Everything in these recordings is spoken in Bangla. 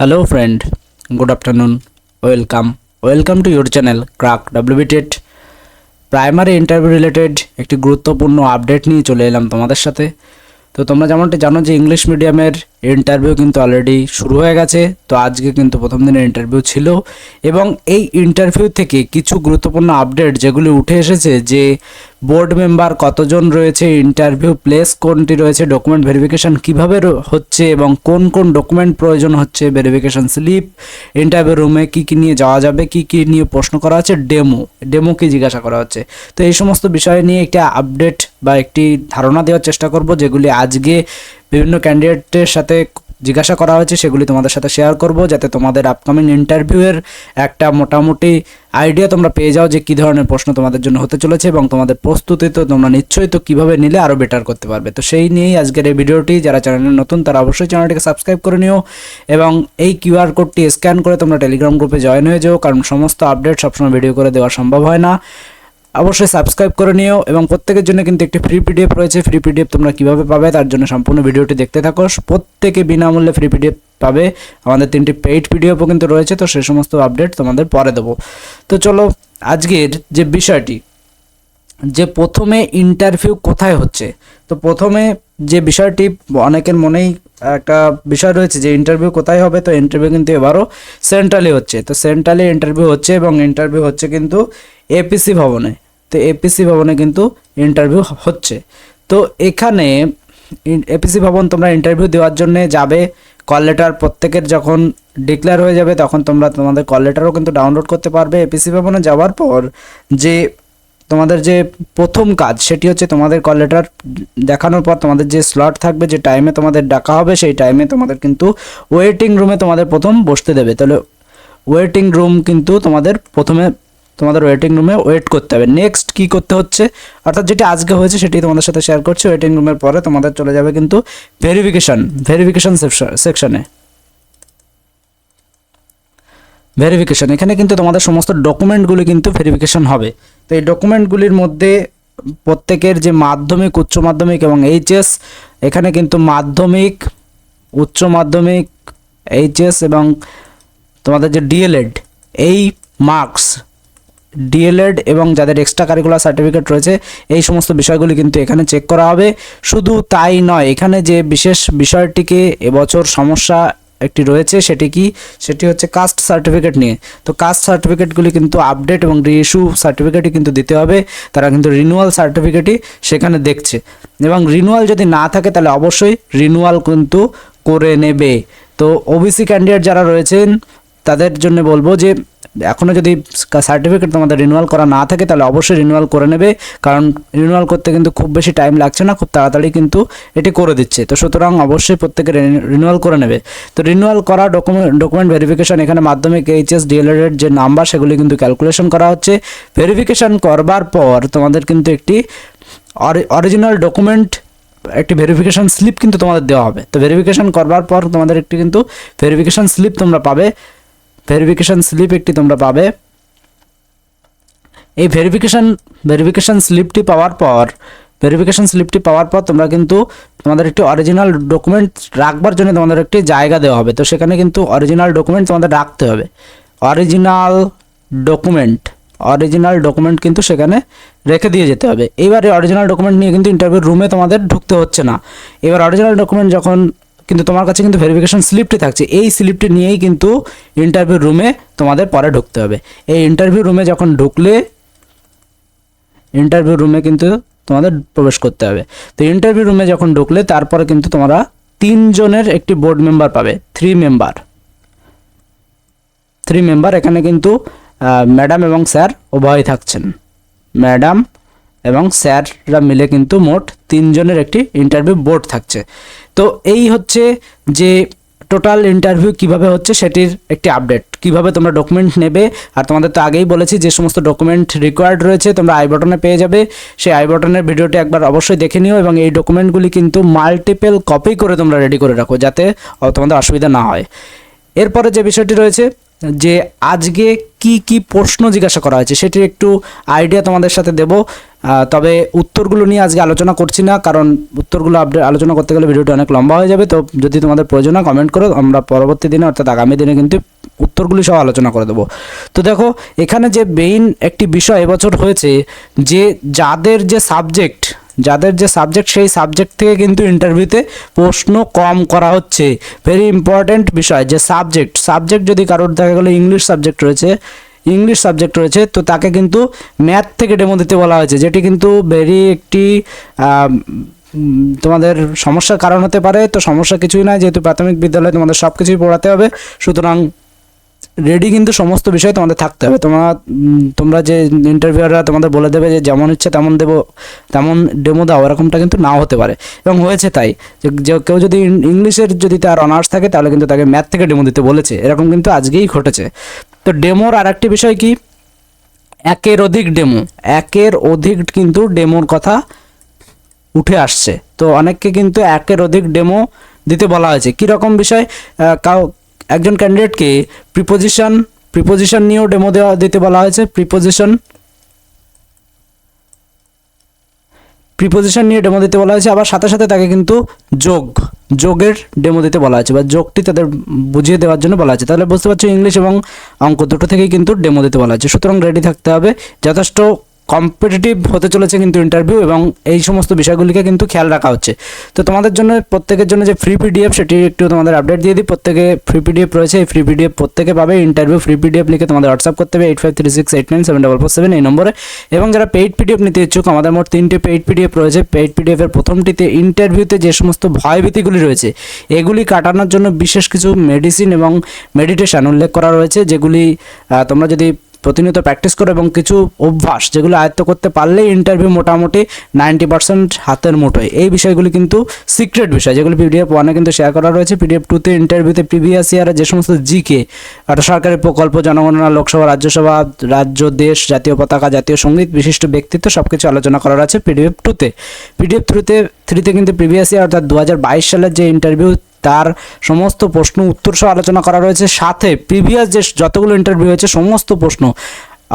Hello friend good afternoon welcome welcome to your channel crack WBTET primary interview related একটি গুরুত্বপূর্ণ আপডেট নিয়ে চলে এলাম তোমাদের সাথে। তো তোমরা যেমনটি জানো যে ইংলিশ মিডিয়ামের ইন্টারভিউ কিন্তু অলরেডি শুরু হয়ে গেছে। তো আজকে কিন্তু প্রথম দিনের ইন্টারভিউ ছিল এবং এই ইন্টারভিউ থেকে কিছু গুরুত্বপূর্ণ আপডেট যেগুলি উঠে এসেছে যে বোর্ড মেম্বার কতজন রয়েছে ইন্টারভিউ প্লেস কোনটি রয়েছে ডকুমেন্ট ভেরিফিকেশন কীভাবে হচ্ছে এবং কোন কোন ডকুমেন্ট প্রয়োজন হচ্ছে ভেরিফিকেশন স্লিপ ইন্টারভিউ রুমে কি কি নিয়ে যাওয়া যাবে, কি কি নিয়ে প্রশ্ন করা হচ্ছে ডেমো ডেমো কি জিজ্ঞাসা করা হচ্ছে। তো এই সমস্ত বিষয় নিয়ে একটা আপডেট বা একটি ধারণা দেওয়ার চেষ্টা করব যেগুলি আজকে বিভিন্ন ক্যান্ডিডেটের সাথে জিজ্ঞাসা করা হয়েছে, সেগুলি তোমাদের সাথে শেয়ার করব, যাতে তোমাদের আপকামিং ইন্টারভিউয়ের একটা মোটামুটি আইডিয়া তোমরা পেয়ে যাও যে কী ধরনের প্রশ্ন তোমাদের জন্য হতে চলেছে এবং তোমাদের প্রস্তুতি তো তোমরা নিশ্চয়ই তো কীভাবে নিলে আরও বেটার করতে পারবে। তো সেই নিয়েই আজকের এই ভিডিওটি। যারা চ্যানেলে নতুন, তারা অবশ্যই চ্যানেলটিকে সাবস্ক্রাইব করে নিও এবং এই কিউআর কোডটি স্ক্যান করে তোমরা টেলিগ্রাম গ্রুপে জয়েন হয়ে যাও, কারণ সমস্ত আপডেট সবসময় ভিডিও করে দেওয়া সম্ভব হয় না। অবশ্যই সাবস্ক্রাইব করে নিও এবং প্রত্যেকের জন্য কিন্তু একটি ফ্রি পিডিএফ রয়েছে। ফ্রি পিডিএফ তোমরা কীভাবে পাবে তার জন্য সম্পূর্ণ ভিডিওটি দেখতে থাকো। প্রত্যেকে বিনামূল্যে ফ্রি পিডিএফ পাবে। আমাদের তিনটি পেইড পিডিএফও কিন্তু রয়েছে, তো সে সমস্ত আপডেট তোমাদের পরে দেবো। তো চলো, আজকের যে বিষয়টি, যে প্রথমে ইন্টারভিউ কোথায় হচ্ছে? তো প্রথমে যে বিষয়টি, অনেকের মনেই একটা বিষয় রয়েছে যে ইন্টারভিউ কোথায় হবে, তো ইন্টারভিউ কিন্তু এবারও সেন্ট্রালে হচ্ছে। তো সেন্ট্রালে ইন্টারভিউ হচ্ছে এবং ইন্টারভিউ হচ্ছে কিন্তু এপিসি ভবনে। তো এপিসি ভবনে কিন্তু ইন্টারভিউ হচ্ছে। তো এখানে এপিসি ভবন তোমরা ইন্টারভিউ দেওয়ার জন্য যাবে। কল লেটার প্রত্যেকের যখন ডিক্লেয়ার হয়ে যাবে, তখন তোমরা তোমাদের কল লেটারও কিন্তু ডাউনলোড করতে পারবে এপিসি ভবনে যাওয়ার পর। যে তোমাদের যে প্রথম কাজ, সেটি হচ্ছে তোমাদের কল লেটার দেখানোর পর তোমাদের যে স্লট থাকবে, যে টাইমে তোমাদের ডাকা হবে, সেই টাইমে তোমাদের কিন্তু ওয়েটিং রুমে তোমাদের প্রথম বসতে দেবে। তাহলে ওয়েটিং রুম কিন্তু তোমাদের প্রথমে তোমাদের ওয়েটিং রুমে ওয়েট করতে হবে। নেক্সট কি করতে হচ্ছে? অর্থাৎ যেটি আজকে হয়েছে সেটি তোমাদের সাথে শেয়ার করছি। ওয়েটিং রুমের পরে তোমাদের চলে যাবে কিন্তু ভেরিফিকেশন ভেরিফিকেশন সেকশনে ভেরিফিকেশন এখানে কিন্তু তোমাদের সমস্ত ডকুমেন্টগুলি কিন্তু ভেরিফিকেশন হবে। তো এই ডকুমেন্টগুলির মধ্যে প্রত্যেকের যে মাধ্যমিক, উচ্চ মাধ্যমিক এবং এইচএস এখানে কিন্তু মাধ্যমিক, উচ্চ মাধ্যমিক এইচএস এবং তোমাদের যে ডিএলএড এই মার্কস ডিএলএড এবং যাদের এক্সট্রা কারিকুলার সার্টিফিকেট রয়েছে, এই সমস্ত বিষয়গুলি কিন্তু এখানে চেক করা হবে। শুধু তাই নয়, এখানে যে বিশেষ বিষয়টিকে এবছর সমস্যা একটি রয়েছে সেটি কি? সেটি হচ্ছে কাস্ট সার্টিফিকেট নিয়ে। তো কাস্ট সার্টিফিকেটগুলি কিন্তু আপডেট এবং রিইস্যু সার্টিফিকেটই কিন্তু দিতে হবে। তারা কিন্তু রিনুয়াল সার্টিফিকেটই সেখানে দেখছে। এবং রিনুয়াল যদি না থাকে, তাহলে অবশ্যই রিনুয়াল কিন্তু করে নেবে। তো ওবিসি ক্যান্ডিডেট যারা রয়েছেন, তাদের জন্য বলব যে এখনও যদি সার্টিফিকেট তোমাদের রিনুয়াল করা না থাকে, তাহলে অবশ্যই রিনুয়াল করে নেবে। কারণ রিনুয়াল করতে কিন্তু খুব বেশি টাইম লাগছে না, খুব তাড়াতাড়ি কিন্তু এটি করে দিচ্ছে। তো সুতরাং অবশ্যই প্রত্যেকে রিনুয়াল করে নেবে। তো রিনুয়াল করা ডকুমেন্ট ডকুমেন্ট ভেরিফিকেশন এখানে মাধ্যমিক এইচএস ডিএলএড এর যে নাম্বার সেগুলি কিন্তু ক্যালকুলেশন করা হচ্ছে। ভেরিফিকেশন করবার পর তোমাদের কিন্তু একটি অরিজিনাল ডকুমেন্ট একটি ভেরিফিকেশন স্লিপ কিন্তু তোমাদের দেওয়া হবে। তো ভেরিফিকেশন করবার পর তোমাদের একটি কিন্তু ভেরিফিকেশন স্লিপ তোমরা পাবে। ভেরিফিকেশন স্লিপ একটি তোমরা পাবে। এই ভেরিফিকেশান ভেরিফিকেশান স্লিপটি পাওয়ার পর ভেরিফিকেশান স্লিপটি পাওয়ার পর তোমরা কিন্তু তোমাদের একটি অরিজিনাল ডকুমেন্ট রাখবার জন্য তোমাদের একটি জায়গা দেওয়া হবে। তো সেখানে কিন্তু অরিজিনাল ডকুমেন্ট তোমাদের রাখতে হবে। অরিজিনাল ডকুমেন্ট অরিজিনাল ডকুমেন্ট কিন্তু সেখানে রেখে দিয়ে যেতে হবে। এবারে অরিজিনাল ডকুমেন্ট নিয়ে কিন্তু ইন্টারভিউ রুমে তোমাদের ঢুকতে হচ্ছে না। এবার অরিজিনাল ডকুমেন্ট যখন কিন্তু তোমার কাছে কিন্তু ভেরিফিকেশন স্লিপটি থাকছে। এই স্লিপটি নিয়েই কিন্তু ইন্টারভিউ রুমে তোমাদের পরে ঢুকতে হবে। এই ইন্টারভিউ রুমে যখন ঢুকলে ইন্টারভিউ রুমে কিন্তু তোমাদের প্রবেশ করতে হবে। তো ইন্টারভিউ রুমে যখন ঢুকলে তারপরে কিন্তু তোমরা তিনজনের একটি বোর্ড মেম্বার পাবে থ্রি মেম্বার থ্রি মেম্বার এখানে কিন্তু ম্যাডাম এবং স্যার উভয়ই থাকছেন। ম্যাডাম এবং স্যাররা মিলে কিন্তু মোট তিনজনের একটি ইন্টারভিউ বোর্ড থাকছে। তো এই হচ্ছে যে টোটাল ইন্টারভিউ কীভাবে হচ্ছে সেটির একটি আপডেট কীভাবে তোমরা ডকুমেন্ট নেবে? আর তোমাদের তো আগেই বলেছি যে সমস্ত ডকুমেন্ট রিকোয়ার্ড রয়েছে, তোমরা আই বটনে পেয়ে যাবে। সেই আই বটনের ভিডিওটি একবার অবশ্যই দেখে নিও এবং এই ডকুমেন্টগুলি কিন্তু মাল্টিপেল কপি করে তোমরা রেডি করে রাখো যাতে তোমাদের অসুবিধা না হয়। এরপরে যে বিষয়টি রয়েছে যে আজকে কি কি প্রশ্ন জিজ্ঞাসা করা হয়েছে সেটির একটু আইডিয়া তোমাদের সাথে দেব। তবে উত্তরগুলো নিয়ে আজকে আলোচনা করছি না, কারণ উত্তরগুলো আপডেট আলোচনা করতে গেলে ভিডিওটা অনেক লম্বা হয়ে যাবে। তো যদি তোমাদের প্রয়োজন হয় কমেন্ট করো, আমরা পরবর্তী দিনে অর্থাৎ আগামী দিনে কিন্তু উত্তরগুলি সব আলোচনা করে দেবো। তো দেখো, এখানে যে মেইন একটি বিষয় এবছর হয়েছে, যে যাদের যে সাবজেক্ট যাদের যে সাবজেক্ট সেই সাবজেক্ট থেকে কিন্তু ইন্টারভিউতে প্রশ্ন কম করা হচ্ছে। ভেরি ইম্পর্ট্যান্ট বিষয় যে সাবজেক্ট সাবজেক্ট যদি কারোর দেখা গেলো ইংলিশ সাবজেক্ট রয়েছে ইংলিশ সাবজেক্ট রয়েছে, তো তাকে কিন্তু ম্যাথ থেকে ডেমো দিতে বলা হয়েছে, যেটি কিন্তু ভেরি একটি তোমাদের সমস্যার কারণ হতে পারে। তো সমস্যা কিছুই না যেহেতু প্রাথমিক বিদ্যালয়ে তোমাদের সব কিছুই পড়াতে হবে, সুতরাং রেডি কিন্তু সমস্ত বিষয় তোমাদের থাকতে হবে। তোমরা তোমরা যে ইন্টারভিউয়াররা তোমাদের বলে দেবে যে যেমন ইচ্ছে তেমন দেবো, তেমন ডেমো দাও, এরকমটা কিন্তু নাও হতে পারে। এবং হয়েছে তাই যে কেউ যদি ইংলিশের যদি তার অনার্স থাকে, তাহলে কিন্তু তাকে ম্যাথ থেকে ডেমো দিতে বলেছে। এরকম কিন্তু আজকেই ঘটেছে। তো ডেমোর আর একটি বিষয় কি? একের অধিক ডেমো একের অধিক কিন্তু ডেমোর কথা উঠে আসছে। তো অনেককে কিন্তু একের অধিক ডেমো দিতে বলা হয়েছে। কীরকম বিষয়? কাউ একজন ক্যান্ডিডেটকে প্রিপোজিশন প্রিপোজিশন নিয়েও ডেমো দেওয়া, দিতে বলা হয়েছে। প্রিপোজিশন প্রিপোজিশন নিয়ে ডেমো দিতে বলা হয়েছে। আবার সাথে সাথে তাকে কিন্তু যোগ, যোগের ডেমো দিতে বলা হয়েছে বা যোগটি তাদের বুঝিয়ে দেওয়ার জন্য বলা হয়েছে। তাহলে বুঝতে পারছ ইংলিশ এবং অঙ্ক দুটো থেকেই কিন্তু ডেমো দিতে বলা হয়েছে। সুতরাং রেডি থাকতে হবে। যথেষ্ট কম্পিটিটিভ হতে চলেছে কিন্তু ইন্টারভিউ এবং এই সমস্ত বিষয়গুলিকে কিন্তু খেয়াল রাখা হচ্ছে। তো তোমাদের জন্য, প্রত্যেকের জন্য যে ফ্রি পিডিএফ সেটি একটু তোমাদের আপডেট দিয়ে দিই। প্রত্যেকে ফ্রি পিডিএফ রয়েছে, এই ফ্রি পিডিএফ প্রত্যেকে পাবে। ইন্টারভিউ ফ্রি পিডিএফ লিখে তোমাদের হোয়াটসঅ্যাপ করতে হবে eight five three six eight nine seven double four seven এই নম্বরে। এবং যারা পেইড পিডিএফ নিতে ইচ্ছুক, আমাদের মোট তিনটে পেইড পিডিএফ রয়েছে। পেইড পিডিএফের প্রথমটিতে ইন্টারভিউতে যে সমস্ত ভয়ভীতিগুলি রয়েছে, এগুলি কাটানোর জন্য বিশেষ কিছু মেডিসিন এবং মেডিটেশন উল্লেখ করা রয়েছে, যেগুলি তোমরা যদি প্রতিনিয়ত প্র্যাকটিস করো এবং কিছু অভ্যাস যেগুলো আয়ত্ত করতে পারলেই ইন্টারভিউ মোটামুটি নাইনটি পার্সেন্ট হাতের মুঠোয়। এই বিষয়গুলি কিন্তু সিক্রেট বিষয়, যেগুলো পিডিএফ ওয়ানে কিন্তু শেয়ার করা রয়েছে। পিডিএফ টুতে ইন্টারভিউতে প্রিভিয়াস ইয়ারে যে সমস্ত জিকে একটা সরকারি প্রকল্প, জনগণনা, লোকসভা, রাজ্যসভা, রাজ্য, দেশ, জাতীয় পতাকা, জাতীয় সংগীত বিশিষ্ট ব্যক্তিত্ব সব কিছু আলোচনা করার আছে পিডিএফ টুতে পিডিএফ থ্রুতে থ্রিতে কিন্তু প্রিভিয়াস ইয়ার অর্থাৎ দু হাজার বাইশ সালের যে ইন্টারভিউ তার সমস্ত প্রশ্ন উত্তর সহ আলোচনা করা রয়েছে। সাথে প্রিভিয়াস যে যতগুলো ইন্টারভিউ হয়েছে, সমস্ত প্রশ্ন।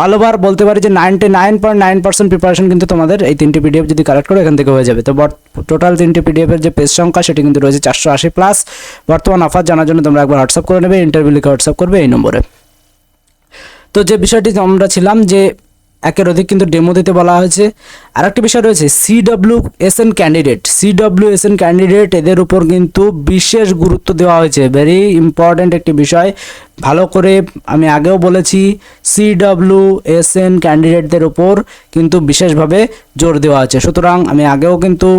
অল ওভার বলতে পারি যে ninety nine point nine percent preparation কিন্তু তোমাদের এই তিনটি পিডিএফ যদি কালেক্ট করো, এখান থেকে হয়ে যাবে। তো বট টোটাল তিনটি পিডিএফের যে পেজ সংখ্যা, সেটি কিন্তু রয়েছে চারশো আশি প্লাস বর্তমান অফার জানার জন্য তোমরা একবার হোয়াটসঅ্যাপ করে নেবে ইন্টারভিউ লিখে হোয়াটসঅ্যাপ করবে এই নম্বরে। তো যে বিষয়টি আমরা ছিলাম যে একের অধিক কিন্তু ডেমো দিতে বলা হয়েছে। আর একটা বিষয় রয়েছে C W S N candidate C W S N candidate এদের উপর কিন্তু বিশেষ গুরুত্ব দেওয়া হয়েছে। ভেরি ইম্পর্ট্যান্ট একটি বিষয়। ভালো করে আমি আগেও বলেছি সিডব্লিউ এস এন ক্যান্ডিডেটদের উপর কিন্তু বিশেষভাবে জোর দেওয়া আছে সুতরাং আমি আগেও কিন্তু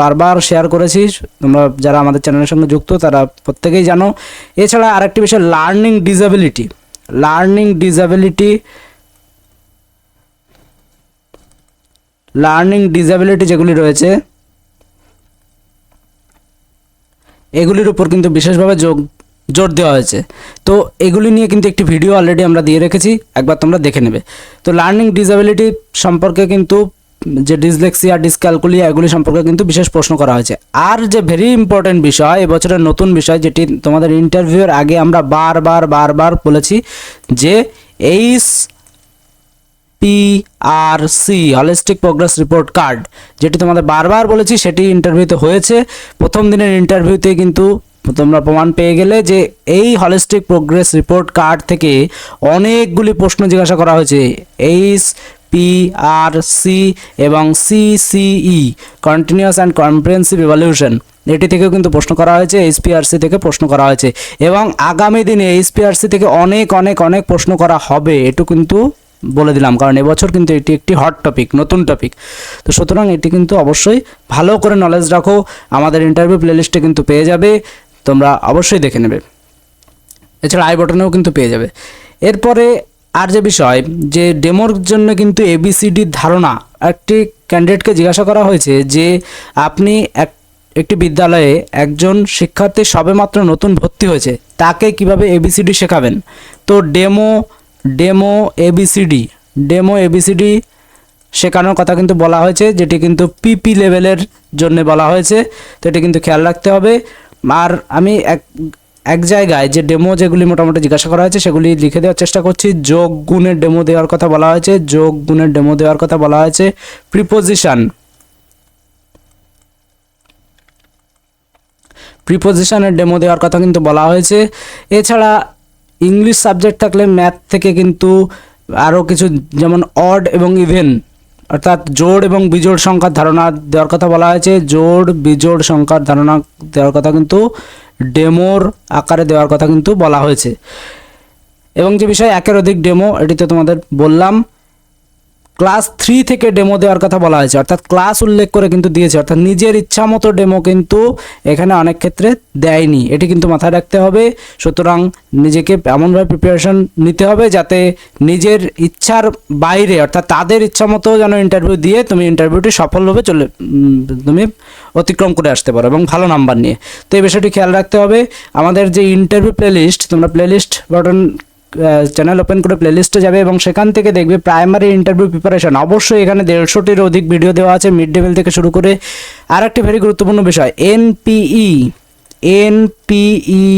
বারবার শেয়ার করেছি। তোমরা যারা আমাদের চ্যানেলের সঙ্গে যুক্ত, তারা প্রত্যেকেই জানো। এছাড়া আরেকটি বিষয় learning disability learning disability learning disability যেগুলি রয়েছে, এগুলির উপর কিন্তু বিশেষভাবে যোগ, জোর দেওয়া হয়েছে। তো এগুলি নিয়ে কিন্তু একটি ভিডিও অলরেডি আমরা দিয়ে রেখেছি, একবার তোমরা দেখে নেবে। তো লার্নিং ডিসএবিলিটি সম্পর্কে কিন্তু যে ডিসলেক্সিয়া, ডিসক্যালকুলিয়া, এগুলি সম্পর্কে কিন্তু বিশেষ প্রশ্ন করা হয়েছে। আর যে ভেরি ইম্পর্টেন্ট বিষয়, এবছরের নতুন বিষয় যেটি তোমাদের ইন্টারভিউয়ের আগে আমরা বারবার বারবার বলেছি যে H PRC holistic progress report card যেটি তোমাদের বারবার বলেছি, সেটি ইন্টারভিউতে হয়েছে। প্রথম দিনের ইন্টারভিউতে কিন্তু তোমরা প্রমাণ পেয়ে গেলে যে এই হলিস্টিক প্রোগ্রেস রিপোর্ট কার্ড থেকে অনেকগুলি প্রশ্ন জিজ্ঞাসা করা হয়েছে। এইচ পিআরসি এবং CCE continuous and comprehensive evolution এটি থেকেও কিন্তু প্রশ্ন করা হয়েছে এইচপিআরসি থেকে প্রশ্ন করা হয়েছে। এবং আগামী দিনে এইচপিআরসি থেকে অনেক অনেক অনেক প্রশ্ন করা হবে এটু কিন্তু বলে দিলাম, কারণ এবছর কিন্তু এটি একটি হট টপিক নতুন টপিক তো সুতরাং এটি কিন্তু অবশ্যই ভালো করে নলেজ রাখো, আমাদের ইন্টারভিউ প্লেলিস্টে কিন্তু পেয়ে যাবে, তোমরা অবশ্যই দেখে নেবে। এছাড়া আই বটনেও কিন্তু পেয়ে যাবে। এরপরে আর যে বিষয়, যে ডেমোর জন্য কিন্তু এবিসিডির ধারণা, একটি ক্যান্ডিডেটকে জিজ্ঞাসা করা হয়েছে যে আপনি এক, একটি বিদ্যালয়ে একজন শিক্ষার্থী সবেমাত্র নতুন ভর্তি হয়েছে, তাকে কীভাবে এবিসিডি শেখাবেন? তো demo demo ABCD. Demo ABCD শেখানোর কথা কিন্তু বলা হয়েছে, যেটি কিন্তু পিপি লেভেলের জন্য বলা হয়েছে, তো এটি কিন্তু খেয়াল রাখতে হবে। আর আমি এক এক জায়গায় যে ডেমো যেগুলি মোটামুটি জিজ্ঞাসা করা হয়েছে, সেগুলি লিখে দেওয়ার চেষ্টা করছি। যোগ গুণের ডেমো দেওয়ার কথা বলা হয়েছে, যোগ গুণের ডেমো দেওয়ার কথা বলা হয়েছে। প্রিপোজিশন। প্রিপোজিশনের ডেমো দেওয়ার কথা কিন্তু বলা হয়েছে। এছাড়া ইংলিশ সাবজেক্ট থাকলে ম্যাথ থেকে কিন্তু আরও কিছু যেমন অড এবং ইভেন অর্থাৎ জোড় এবং বিজোড় সংখ্যার ধারণা দেওয়ার কথা বলা হয়েছে। জোড়, বিজোড় সংখ্যার ধারণা দেওয়ার কথা কিন্তু, ডেমোর আকারে দেওয়ার কথা কিন্তু বলা হয়েছে। এবং যে বিষয়ে একের অধিক ডেমো এটি তো তোমাদের বললাম। ক্লাস থ্রি থেকে ডেমো দেওয়ার কথা বলা হয়েছে। অর্থাৎ ক্লাস উল্লেখ করে কিন্তু দিয়েছে। অর্থাৎ নিজের ইচ্ছা মতো ডেমো কিন্তু এখানে অনেক ক্ষেত্রে দেয়নি। এটি কিন্তু মাথায় রাখতে হবে। সুতরাং নিজেকে এমনভাবে প্রিপারেশন নিতে হবে যাতে নিজের ইচ্ছার বাইরে, অর্থাৎ তাদের ইচ্ছা মতো যেন ইন্টারভিউ দিয়ে তুমি ইন্টারভিউটি সফলভাবে চলে তুমি অতিক্রম করে আসতে পারো এবং ভালো নাম্বার নিয়ে। তো এই বিষয়টি খেয়াল রাখতে হবে। আমাদের যে ইন্টারভিউ প্লেলিস্ট তোমরা প্লেলিস্ট বাটন চ্যানেল ওপেন করে প্লেলিস্টে যাবে এবং সেখান থেকে দেখবে প্রাইমারি ইন্টারভিউ প্রিপারেশন অবশ্যই এখানে দেড়শোটির অধিক ভিডিও দেওয়া আছে মিড ডে মিল থেকে শুরু করে আর একটি ভেরি গুরুত্বপূর্ণ বিষয়। এনপিই এনপিই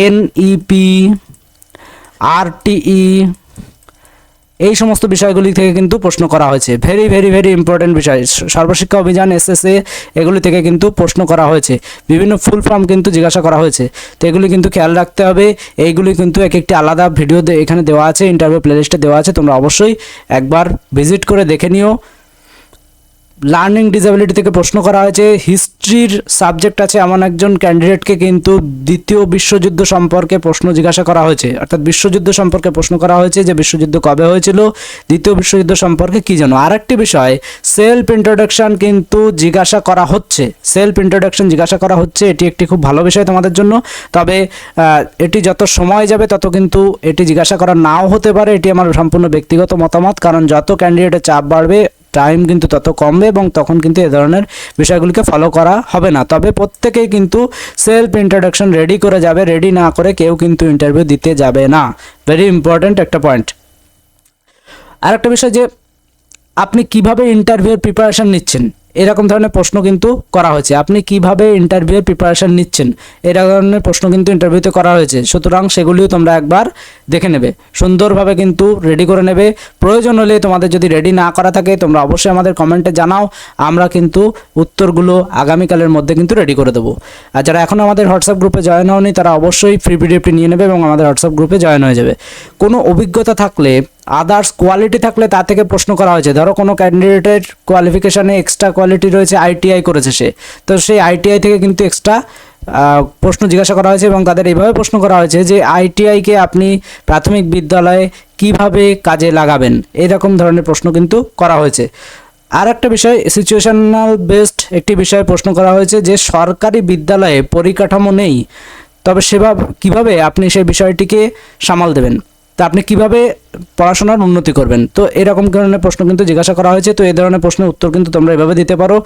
এনইপি আরটিই এই সমস্ত বিষয়গুলি থেকে কিন্তু প্রশ্ন করা হয়েছে। ভেরি ভেরি ভেরি ইম্পর্টেন্ট বিষয়। সর্বশিক্ষা অভিযান এসএসএ এগুলি থেকে কিন্তু প্রশ্ন করা হয়েছে। বিভিন্ন ফুল ফর্ম কিন্তু জিজ্ঞাসা করা হয়েছে। তো এগুলি কিন্তু খেয়াল রাখতে হবে। এইগুলি কিন্তু এক একটি আলাদা ভিডিও এখানে দেওয়া আছে ইন্টারভিউ প্লেলিস্টে দেওয়া আছে। তোমরা অবশ্যই একবার ভিজিট করে দেখে নিও। লার্নিং ডিসেবিলিটি থেকে প্রশ্ন করা হয়েছে হিস্ট্রির সাবজেক্ট আছে এমন একজন ক্যান্ডিডেটকে কিন্তু দ্বিতীয় বিশ্বযুদ্ধ সম্পর্কে প্রশ্ন জিজ্ঞাসা করা হয়েছে। অর্থাৎ বিশ্বযুদ্ধ সম্পর্কে প্রশ্ন করা হয়েছে যে বিশ্বযুদ্ধ কবে হয়েছিল, দ্বিতীয় বিশ্বযুদ্ধ সম্পর্কে কি জানো? আর একটি বিষয় সেলফ ইন্ট্রোডাকশন কিন্তু জিজ্ঞাসা করা হচ্ছে। সেলফ ইন্ট্রোডাকশন জিজ্ঞাসা করা হচ্ছে, এটি একটি খুব ভালো বিষয় তোমাদের জন্য। তবে এটি যত সময় যাবে, তত কিন্তু এটি জিজ্ঞাসা করা নাও হতে পারে। এটি আমার সম্পূর্ণ ব্যক্তিগত মতামত, কারণ যত ক্যান্ডিডেটের চাপ বাড়বে টাইম কিন্তু তত কমবে এবং তখন কিন্তু এ ধরনের বিষয়গুলিকে ফলো করা হবে না। তবে প্রত্যেকেই কিন্তু সেলফ ইন্ট্রোডাকশন রেডি করে যাবে রেডি না করে কেউ কিন্তু ইন্টারভিউ দিতে যাবে না। ভেরি ইম্পর্ট্যান্ট একটা পয়েন্ট আর একটা বিষয় যে, আপনি কীভাবে ইন্টারভিউর প্রিপারেশান নিচ্ছেন? এরকম ধরনের প্রশ্ন কিন্তু করা হয়েছে। আপনি কীভাবে ইন্টারভিউর প্রিপারেশন নিচ্ছেন? এই ধরনের প্রশ্ন কিন্তু ইন্টারভিউতে করা হয়েছে। সুতরাং সেগুলিও তোমরা একবার দেখে নেবে। সুন্দরভাবে কিন্তু রেডি করে নেবে। প্রয়োজন হলে তোমাদের যদি রেডি না করা থাকে, তোমরা অবশ্যই আমাদের কমেন্টে জানাও। আমরা কিন্তু উত্তরগুলো আগামীকালের মধ্যে কিন্তু রেডি করে দেবো। আর যারা এখনও আমাদের হোয়াটসঅ্যাপ গ্রুপে জয়েন হওনি, তারা অবশ্যই ফ্রি পিডিএফটি নিয়ে নেবে এবং আমাদের হোয়াটসঅ্যাপ গ্রুপে জয়েন হয়ে যাবে। কোনো অভিজ্ঞতা থাকলে আদার্স কোয়ালিটি থাকলে তা থেকে প্রশ্ন করা হয়েছে। ধরো কোনো ক্যান্ডিডেটের কোয়ালিফিকেশানে এক্সট্রা কোয়ালিটি রয়েছে আইটিআই করেছে সে। তো সেই আইটিআই থেকে কিন্তু এক্সট্রা প্রশ্ন জিজ্ঞাসা করা হয়েছে এবং তাদের এইভাবে প্রশ্ন করা হয়েছে যে আইটিআইকে আপনি প্রাথমিক বিদ্যালয়ে কীভাবে কাজে লাগাবেন? এরকম ধরনের প্রশ্ন কিন্তু করা হয়েছে। আর একটা বিষয় সিচুয়েশনাল বেসড একটি বিষয়ে প্রশ্ন করা হয়েছে যে সরকারি বিদ্যালয়ে পরিকাঠামো নেই, তবে সেভাবে কীভাবে আপনি সেই বিষয়টিকে সামাল দেবেন? তা আপনি কীভাবে পড়াশোনার উন্নতি করবেন? তো এরকম ধরনের প্রশ্ন কিন্তু জিজ্ঞাসা করা হয়েছে। তো এই ধরনের প্রশ্নের উত্তর কিন্তু তোমরা এভাবে দিতে পারো।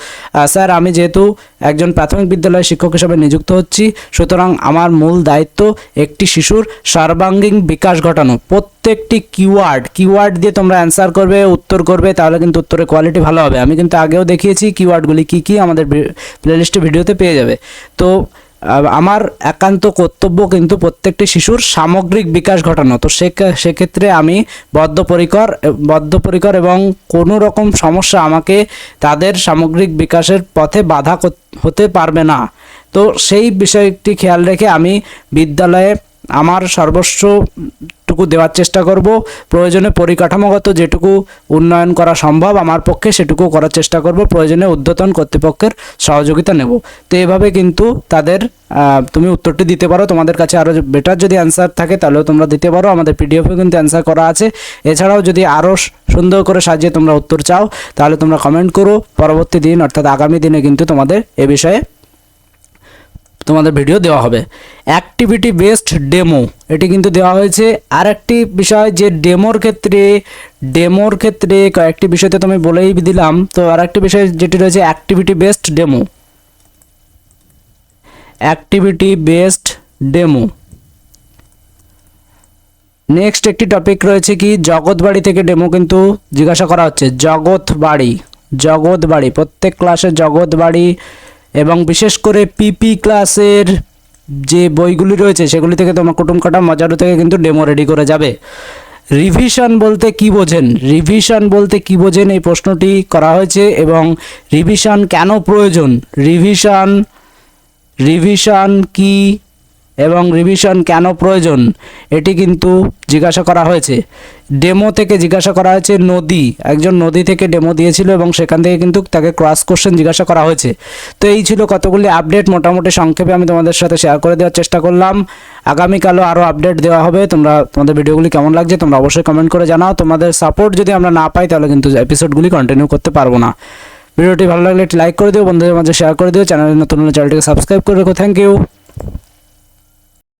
স্যার, আমি যেহেতু একজন প্রাথমিক বিদ্যালয়ের শিক্ষক হিসেবে নিযুক্ত হচ্ছি, সুতরাং আমার মূল দায়িত্ব একটি শিশুর সর্বাঙ্গীন বিকাশ ঘটানো। প্রত্যেকটি কিওয়ার্ড কিওয়ার্ড দিয়ে তোমরা অ্যান্সার করবে, উত্তর করবে, তাহলে কিন্তু উত্তরের কোয়ালিটি ভালো হবে। আমি কিন্তু আগেও দেখিয়েছি কিওয়ার্ডগুলি কী কী আমাদের প্লেলিস্টে ভিডিওতে পেয়ে যাবে। তো আমার একান্ত কর্তব্য কিন্তু প্রত্যেকটি শিশুর সামগ্রিক বিকাশ ঘটানো। তো সেক্ষেত্রে আমি বদ্ধপরিকর বদ্ধপরিকর এবং কোনো রকম সমস্যা আমাকে তাদের সামগ্রিক বিকাশের পথে বাধা হতে পারবে না। তো সেই বিষয়টি খেয়াল রেখে আমি বিদ্যালয়ে আমার সর্বস্বটুকু দেওয়ার চেষ্টা করব। প্রয়োজনে পরিকাঠামোগত যেটুকু উন্নয়ন করা সম্ভব আমার পক্ষে সেটুকু করার চেষ্টা করব। প্রয়োজনে ঊর্ধ্বতন কর্তৃপক্ষের সহযোগিতা নেব। তো এভাবে কিন্তু তাদের তুমি উত্তরটি দিতে পারো। তোমাদের কাছে আরও বেটার যদি অ্যান্সার থাকে তাহলেও তোমরা দিতে পারো। আমাদের পিডিএফে কিন্তু অ্যান্সার করা আছে। এছাড়াও যদি আরও সুন্দর করে সাজিয়ে তোমরা উত্তর চাও, তাহলে তোমরা কমেন্ট করো। পরবর্তী দিন, অর্থাৎ আগামী দিনে কিন্তু তোমাদের এ বিষয়ে তোমাদের ভিডিও দেওয়া হবে। অ্যাক্টিভিটি বেসড ডেমো এটি কিন্তু দেওয়া হয়েছে। আর একটি বিষয় যে ডেমোর ক্ষেত্রে ডেমোর ক্ষেত্রে কয়েকটি বিষয়তে তুমি বলেই দিলাম, তো আর একটি বিষয় যেটি রয়েছে activity based demo activity based demo next একটি টপিক রয়েছে কি জগৎবাড়ি থেকে ডেমো কিন্তু জিজ্ঞাসা করা হচ্ছে। জগৎবাড়ি জগৎবাড়ি প্রত্যেক ক্লাসে জগৎবাড়ি এবং বিশেষ করে পিপি ক্লাসের যে বইগুলি রয়েছে, সেগুলি থেকে তোমার কুটুম কাটা মজারু থেকে কিন্তু ডেমো রেডি করে যাবে। রিভিশন বলতে কি বোঝেন? রিভিশন বলতে কি বোঝেন? এই প্রশ্নটি করা হয়েছে এবং রিভিশন কেন প্রয়োজন? রিভিশন রিভিশন কি এবং রিভিশন কেন প্রয়োজন, এটি কিন্তু জিজ্ঞাসা করা হয়েছে। ডেমো থেকে জিজ্ঞাসা করা হয়েছে নদী, একজন নদী থেকে ডেমো দিয়েছিল এবং সেখান থেকে কিন্তু তাকে ক্রস কোশ্চেন জিজ্ঞাসা করা হয়েছে। তো এই ছিল কতগুলি আপডেট মোটামুটি সংক্ষেপে আমি তোমাদের সাথে শেয়ার করে দেওয়ার চেষ্টা করলাম। আগামীকালও আরও আপডেট দেওয়া হবে, তোমরা তোমাদের ভিডিওগুলি কেমন লাগছে তোমরা অবশ্যই কমেন্ট করে জানাও। তোমাদের সাপোর্ট যদি আমরা না পাই, তাহলে কিন্তু এপিসোডগুলি কন্টিনিউ করতে পারব না। ভিডিওটি ভালো লাগলে একটি লাইক করে দিও, বন্ধুদের মাঝে শেয়ার করে দিও। চ্যানেলের নতুন চ্যানেলটিকে সাবস্ক্রাইব করে রেখো। Thank you